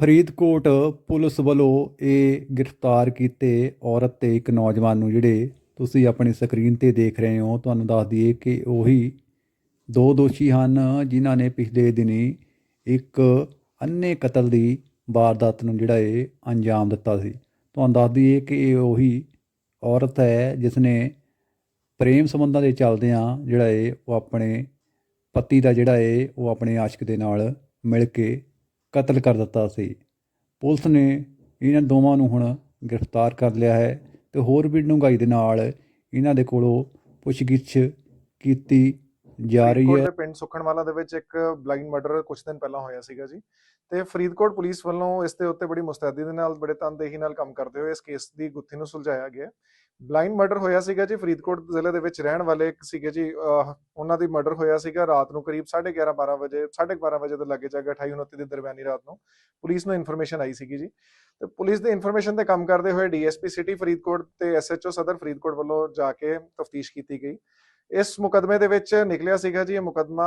Faridkot police ਵੱਲੋਂ ਇਹ ਗ੍ਰਿਫਤਾਰ ਕੀਤੇ ਔਰਤ ਤੇ ਇੱਕ ਨੌਜਵਾਨ ਨੂੰ ਜਿਹੜੇ ਤੁਸੀਂ ਆਪਣੀ ਸਕਰੀਨ ਤੇ ਦੇਖ ਰਹੇ ਹੋ, ਤੁਹਾਨੂੰ ਦੱਸ ਦਈਏ ਕਿ ਉਹੀ ਦੋ ਦੋਸ਼ੀ ਹਨ ਜਿਨ੍ਹਾਂ ਨੇ ਪਿਛਲੇ ਦਿਨੀ ਇੱਕ ਅੰਨੇ ਕਤਲ ਦੀ ਵਾਰਦਾਤ ਨੂੰ ਜਿਹੜਾ ਇਹ ਅੰਜਾਮ ਦਿੱਤਾ ਸੀ। ਤੁਹਾਨੂੰ ਦੱਸ ਦਈਏ ਕਿ ਇਹ ਉਹੀ ਔਰਤ ਹੈ ਜਿਸ ਨੇ ਪ੍ਰੇਮ ਸੰਬੰਧਾਂ ਦੇ ਚੱਲਦਿਆਂ ਜਿਹੜਾ ਇਹ ਉਹ ਆਪਣੇ ਪਤੀ ਦਾ ਜਿਹੜਾ ਇਹ ਉਹ ਆਪਣੇ ਆਸ਼ਿਕ ਦੇ ਨਾਲ ਮਿਲ ਕੇ ਕਤਲ ਕਰ ਦਿੱਤਾ ਸੀ। ਪੁਲਿਸ ਨੇ ਇਹਨਾਂ ਦੋਵਾਂ ਨੂੰ ਹੁਣ ਗ੍ਰਿਫਤਾਰ ਕਰ ਲਿਆ ਹੈ ਤੇ ਹੋਰ ਵੀ ਡੂੰਘਾਈ ਦੇ ਨਾਲ ਇਹਨਾਂ ਦੇ ਕੋਲੋਂ ਪੁੱਛਗਿੱਛ ਕੀਤੀ ਜਾ ਰਹੀ ਹੈ। ਪਿੰਡ ਸੁਖਣਵਾਲਾ ਦੇ ਵਿੱਚ ਇੱਕ ਬਲਾਈਂਡ ਮਰਡਰ ਕੁਝ ਦਿਨ ਪਹਿਲਾਂ ਹੋਇਆ ਸੀਗਾ ਜੀ। ਤੇ ਫਰੀਦਕੋਟ ਪੁਲਿਸ ਵੱਲੋਂ ਇਸ ਦੇ ਉੱਤੇ ਬੜੀ ਮੁਸਤੈਦੀ ਦੇ ਨਾਲ, ਬੜੇ ਤਨਦੇਹੀ ਨਾਲ ਕੰਮ ਕਰਦੇ ਹੋਏ ਇਸ ਕੇਸ ਦੀ ਗੁੱਥੀ ਨੂੰ ਸੁਲਝਾਇਆ ਗਿਆ। ਬਲਾਈਂਡ ਮਰਡਰ ਹੋਇਆ ਸੀਗਾ ਜੀ, ਫਰੀਦਕੋਟ ਜ਼ਿਲ੍ਹੇ ਦੇ ਵਿੱਚ ਰਹਿਣ ਵਾਲੇ ਇੱਕ ਸੀਗੇ ਜੀ ਉਹਨਾਂ ਦੀ ਮਰਡਰ ਹੋਇਆ ਸੀਗਾ ਰਾਤ ਨੂੰ ਕਰੀਬ 11:30 12 ਵਜੇ 12:30 ਵਜੇ ਦੇ ਲਾਗੇ ਜਾਗਾ 28 29 ਦੀ ਦਰਮਿਆਨੀ ਰਾਤ ਨੂੰ ਪੁਲਿਸ ਨੂੰ ਇਨਫੋਰਮੇਸ਼ਨ ਆਈ ਸੀਗੀ ਜੀ। ਤੇ ਪੁਲਿਸ ਦੀ ਇਨਫੋਰਮੇਸ਼ਨ ਤੇ ਕੰਮ ਕਰਦੇ ਹੋਏ ਡੀਐਸਪੀ ਸਿਟੀ ਫਰੀਦਕੋਟ ਤੇ ਐਸਐਚਓ ਸਦਰ ਫਰੀਦਕੋਟ ਵੱਲੋਂ ਜਾ ਕੇ ਤਫਤੀਸ਼ ਕੀਤੀ ਗਈ। ਇਸ ਮੁਕਦਮੇ ਦੇ ਵਿੱਚ ਨਿਕਲਿਆ ਸੀਗਾ ਜੀ, ਇਹ ਮੁਕਦਮਾ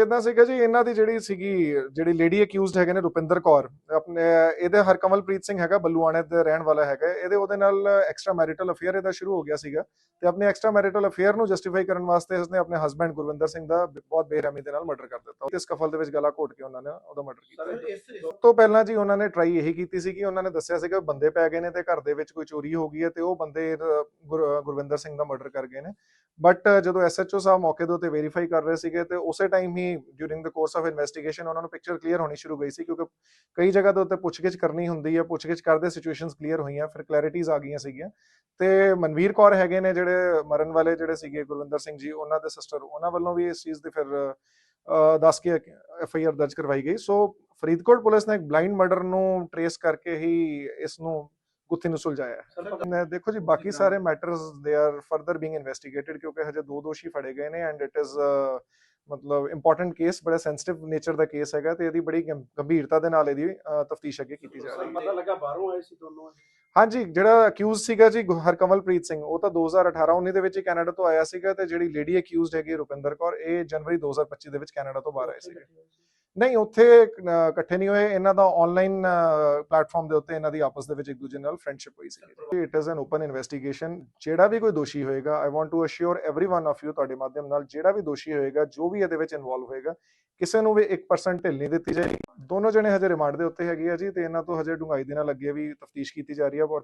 ਇਦਾਂ ਸੀਗਾ ਜੀ ਇਹਨਾਂ ਦੀ ਜਿਹੜੀ ਸੀਗੀ ਜਿਹੜੀ ਲੇਡੀ ਅਕਿਊਜ਼ਡ ਹੈਗੇ ਨੇ ਰੁਪਿੰਦਰ ਕੌਰ ਆਪਣੇ ਇਹਦੇ ਹਰਕਮਲਪ੍ਰੀਤ ਸਿੰਘ ਹੈਗਾ ਬੱਲੂਆਣੇ ਦੇ ਰਹਿਣ ਵਾਲਾ ਹੈਗਾ ਇਹਦੇ ਉਹਦੇ ਨਾਲ ਐਕਸਟਰਾ ਮੈਰਿਟਲ ਅਫੇਅਰ ਇਹਦਾ ਸ਼ੁਰੂ ਹੋ ਗਿਆ ਸੀਗਾ ਤੇ ਆਪਣੇ ਐਕਸਟਰਾ ਮੈਰਿਟਲ ਅਫੇਅਰ ਨੂੰ ਜਸਟੀਫਾਈ ਕਰਨ ਵਾਸਤੇ ਇਸਨੇ ਆਪਣੇ ਹਸਬੰਡ ਗੁਰਵਿੰਦਰ ਸਿੰਘ ਦਾ ਬਹੁਤ ਬੇਰਹਿਮੀ ਦੇ ਨਾਲ ਮਰਡਰ ਕਰ ਦਿੱਤਾ। ਤੇ ਇਸ ਕਫਲ ਦੇ ਵਿੱਚ ਗਲਾ ਘੋਟ ਕੇ ਉਹਨਾਂ ਨੇ ਉਹਦਾ ਮਰਡਰ ਕੀਤਾ। ਸਭ ਤੋਂ ਪਹਿਲਾਂ ਜੀ ਉਹਨਾਂ ਨੇ ਟਰਾਈ ਇਹੀ ਕੀਤੀ ਸੀ ਕਿ ਉਹਨਾਂ ਨੇ ਦੱਸਿਆ ਸੀਗਾ ਬੰਦੇ ਪੈ ਗਏ ਨੇ ਤੇ ਘਰ ਦੇ ਵਿੱਚ ਕੋਈ ਚੋਰੀ ਹੋ ਗਈ ਹੈ ਤੇ ਉਹ ਬੰਦੇ ਗੁਰਵਿੰਦਰ ਸਿੰਘ ਦਾ ਮਰਡਰ ਕਰ ਗਏ ਨੇ। ਬਟ ਜਦੋਂ ਐਸਐਚਓ ਸਾਹਿਬ ਮੌਕੇ ਦੇ ਉੱਤੇ ਵੈਰੀਫਾਈ ਕਰ ਰਹੇ ਸੀਗੇ ਤੇ ਉਸੇ time he during the course of investigation ਉਹਨਾਂ ਨੂੰ ਪਿਕਚਰ ਕਲੀਅਰ ਹੋਣੀ ਸ਼ੁਰੂ ਗਈ ਸੀ ਕਿਉਂਕਿ ਕਈ ਜਗ੍ਹਾ ਦੇ ਉੱਤੇ ਪੁੱਛਗਿੱਛ ਕਰਨੀ ਹੁੰਦੀ ਹੈ ਪੁੱਛਗਿੱਛ ਕਰਦੇ ਸਿਚੁਏਸ਼ਨਸ ਕਲੀਅਰ ਹੋਈਆਂ ਫਿਰ ਕਲੈਰਿਟੀਜ਼ ਆ ਗਈਆਂ ਸੀਗੀਆਂ। ਤੇ ਮਨਵੀਰ ਕੌਰ ਹੈਗੇ ਨੇ ਜਿਹੜੇ ਮਰਨ ਵਾਲੇ ਜਿਹੜੇ ਸੀਗੇ ਗੁਰਵਿੰਦਰ ਸਿੰਘ ਜੀ ਉਹਨਾਂ ਦੇ ਸਿਸਟਰ ਉਹਨਾਂ ਵੱਲੋਂ ਵੀ ਇਸ ਚੀਜ਼ ਦੀ ਫਿਰ ਦੱਸ ਕੇ ਐਫ ਆਈ ਆਰ ਦਰਜ ਕਰਵਾਈ ਗਈ। ਸੋ ਫਰੀਦਕੋਟ ਪੁਲਿਸ ਨੇ ਇੱਕ ਬਲਾਈਂਡ ਮਰਡਰ ਨੂੰ ਟਰੇਸ ਕਰਕੇ ਹੀ ਇਸ ਨੂੰ ਗੁੱਥੀ ਨੂੰ ਸੁਲਝਾਇਆ। ਦੇਖੋ ਜੀ ਬਾਕੀ ਸਾਰੇ matters they are further being ਇਨਵੈਸਟੀਗੇਟਡ ਕਿਉਂਕਿ ਹਜੇ ਦੋ ਦੋਸ਼ੀ ਫੜੇ ਗਏ ਨੇ ਐਂਡ ਇਟ ਇਜ਼ ਮਤਲਬ ਇੰਪੋਰਟੈਂਟ ਕੇਸ ਬੜਾ ਸੈਂਸਿਟਿਵ ਨੇਚਰ ਦਾ ਕੇਸ ਹੈਗਾ ਤੇ ਇਹਦੀ ਬੜੀ ਗੰਭ- ਗੰਭੀਰਤਾ ਦੇ ਨਾਲ ਇਹਦੀ ਤਫਤੀਸ਼ ਅੱਗੇ ਕੀਤੀ ਜਾ ਰਹੀ ਹੈ। ਪਤਾ ਲੱਗਾ ਬਾਹਰੋਂ ਆਏ ਸੀ ਦੋਨੋਂ ਹਾਂਜੀ ਜਿਹੜਾ ਅਕਿਊਜ਼ ਸੀਗਾ ਜੀ ਗੁ- ਹਰਕਮਲਪ੍ਰੀਤ ਸਿੰਘ ਉਹ ਤਾਂ 2018 19 ਦੇ ਵਿੱਚ ਹੀ ਕੈਨੇਡਾ ਤੋਂ ਆਇਆ ਸੀਗਾ ਤੇ ਜਿਹੜੀ ਲੇਡੀ ਅਕਿਊਜ਼ਡ ਹੈਗੀ ਰੁਪਿੰਦਰ ਕੌਰ ਇਹ ਜਨਵਰੀ 2025 ਦੇ ਵਿੱਚ ਕੈਨੇਡਾ ਤੋਂ ਬਾਹਰ ਆਏ ਸੀਗੇ। ਨਹੀਂ ਉੱਥੇ ਅਹ, ਇਕੱਠੇ ਨਹੀਂ ਹੋਏ ਇਹਨਾਂ ਦਾ ਆਨਲਾਈਨ ਪਲੇਟਫਾਰਮ ਦੇ ਉੱਤੇ ਇਹਨਾਂ ਦੀ ਆਪਸ ਦੇ ਵਿੱਚ ਇੱਕ ਦੂਜੇ ਨਾਲ ਫਰੈਂਡਸ਼ਿਪ ਹੋਈ ਸੀ it is an open investigation ਜਿਹੜਾ ਵੀ ਕੋਈ ਦੋਸ਼ੀ ਹੋਏਗਾ I want to assure everyone of you ਤੁਹਾਡੇ ਮਾਧਿਅਮ ਨਾਲ ਜਿਹੜਾ ਵੀ ਦੋਸ਼ੀ ਹੋਏਗਾ ਜੋ ਵੀ ਇਹਦੇ ਵਿੱਚ ਇਨਵੋਲਵ ਹੋਏਗਾ ਕਿਸੇ ਨੂੰ ਵੀ 1% ਢਿੱਲ ਨਹੀਂ ਦਿੱਤੀ ਜਾਏਗੀ ਦੋਨੋਂ ਜਣੇ ਹਜੇ ਰਿਮਾਂਡ ਦੇ ਉੱਤੇ ਹੈਗੇ ਆ ਜੀ ਤੇ ਇਹਨਾਂ ਤੋਂ ਹਜੇ ਡੂੰਘਾਈ ਦੇ ਨਾਲ ਅੱਗੇ ਵੀ ਤਫਤੀਸ਼ ਕੀਤੀ ਜਾ ਰਹੀ ਹੈ ਔਰ